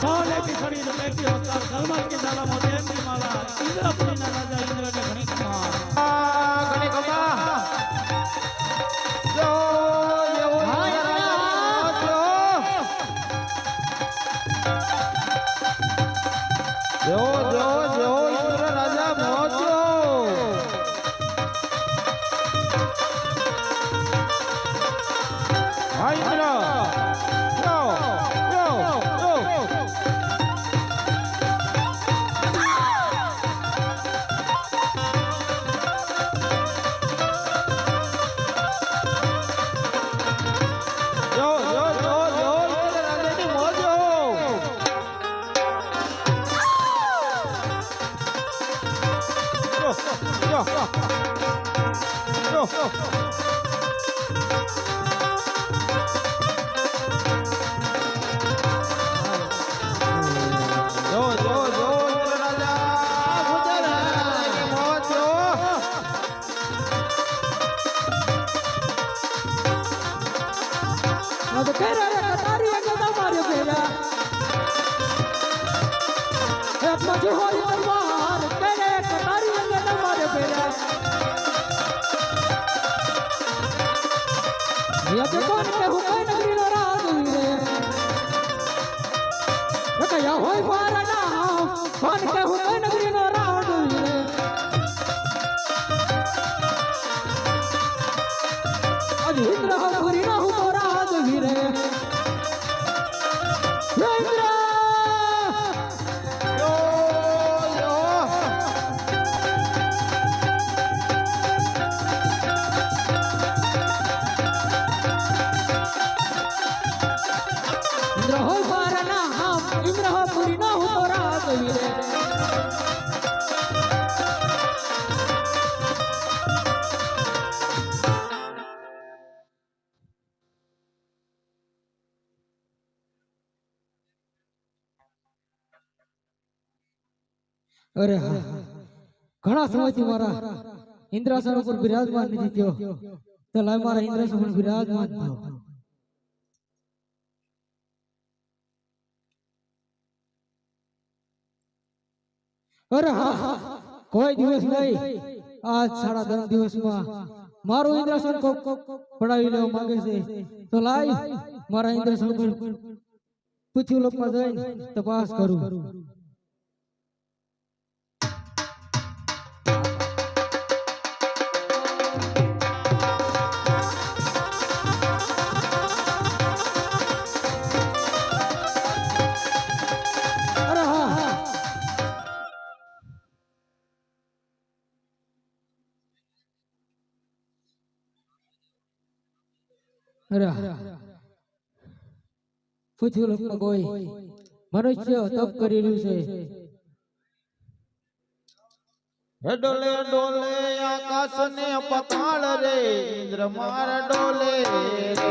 સોલે પીછડી રમેટી હોતા સલમાન કે દાલા મોદેની માલા ઇન્દ્રપુરીના રાજા ઇન્દ્રને ઘણી કમાલ ए मजू हो दरबार कह रहे कटारी अगे ना मारे बेरा ये तो कौन के हुकै नगरी नो राज वीरे ये कया होय मारा ना कौन के हुकै नगरी नो राज वीरे आज इंद्र અરે હા ઘણા સમયથી મારા ઇન્દ્રાસન ઉપર બિરાજમાન નથી થયો. તો લાય મારા ઇન્દ્રાસન ઉપર બિરાજમાન થયો. અરે હા કોઈ દિવસ નહીં. આજ સાડા દસ દિવસમાં મારું ઇન્દ્રાસન કોક પડાવી લેવા માંગે છે. તો લાય મારા ઇન્દ્રાસન પર પૃથ્વી લોકમાં જઈને તપાસ કરું. પૃથ્વી લોકમાં કોઈ. મનુષ્ય તપ કરી છે. ડોલે ડોલે આકાશ ને પતાળ રે ઇન્દ્ર માર ડોલે રે.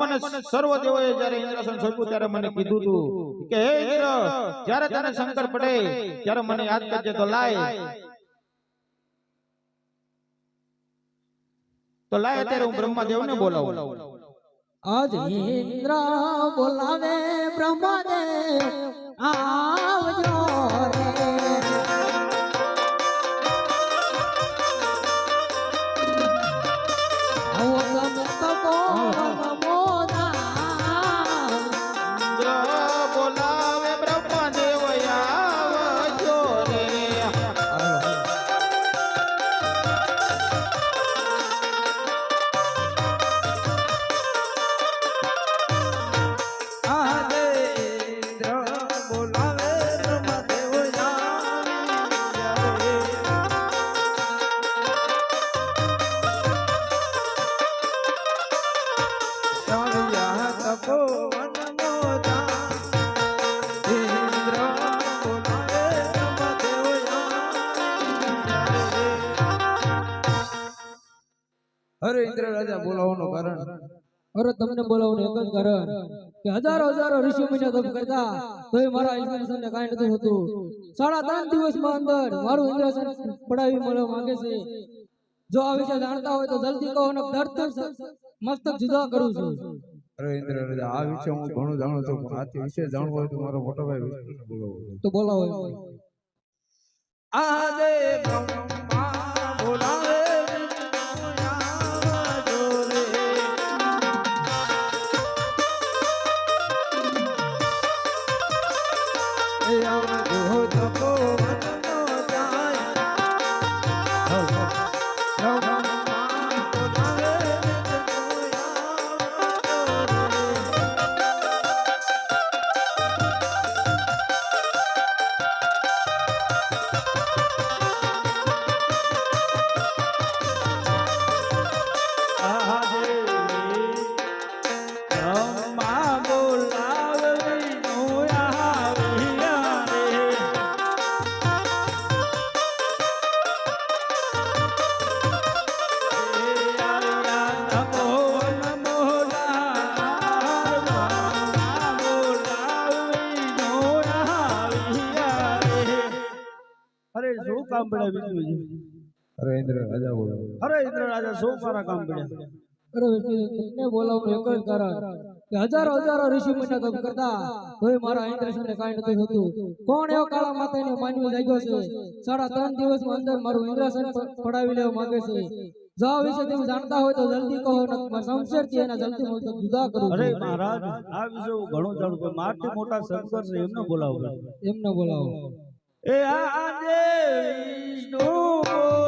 મને સર્વ દેવોએ જ્યારે ઇન્દ્રાસન સોંપ્યું ત્યારે મને કીધું કે, હે ઇન્દ્ર, જ્યારે તને સંકટ પડે, ત્યારે મને યાદ કરજે તો લાય. તો લાય અત્યારે હું બ્રહ્માદેવને બોલાવું. આજ ઇન્દ્ર બોલાવે બ્રહ્માદેવ આવજો અરે ઇન્દ્ર રાજા બોલાવવાનું કારણ. અરે તમને બોલાવવાનું એક જ કારણ કે હજારો હજારો ઋષિ મુનિઓ તપ કરતા તોય મારા ઇન્દ્રસનને કાંઈ નથી થતું સાડા ત્રણ દિવસમાં અંદર મારું ઇન્દ્રસન પડાવી મળવા માંગે છે. જો આ વિશે જાણતા હોય તો જલ્દી કહો ને દર્દ મસ્તક જુદા કરું છું. અરે ઇન્દ્ર રાજા આ વિશે હું ઘણું જાણું છું પણ આથી વિશે જાણવું હોય તો મારો મોટો ભાઈ બોલાવો. તો બોલાવો. આજે બ્રહ્મા કામ પડ્યા વિષ્ણુ અરે ઇન્દ્ર રાજા બોલો અરે ઇન્દ્ર રાજા સૌ મારા કામ પડ્યા અરે વિષ્ણુ તમને બોલાવવાનું એક જ કારણ કે હજારો હજારો ઋષિ મુનિ કામ કરતા તોય મારા ઇન્દ્રસનને કાંઈ નથી થતું કોણ એવો કાળા માતાને માનવી લાગ્યો છે સાડા ત્રણ દિવસમાં અંદર મારું ઇન્દ્રસન પડાવી લેવા માંગે છે જો વિશે તમે જાણતા હોય તો જલ્દી કહો ને સંશેર સંશયથી એના જલ્દી મતલબ જુદા કરું અરે મહારાજ આ વિશે હું ઘણું જાણું પણ મારથી મોટા શંકર છે એમને બોલાવો. એમને બોલાવો. એ આજે વિષ્ણુ બોલાવે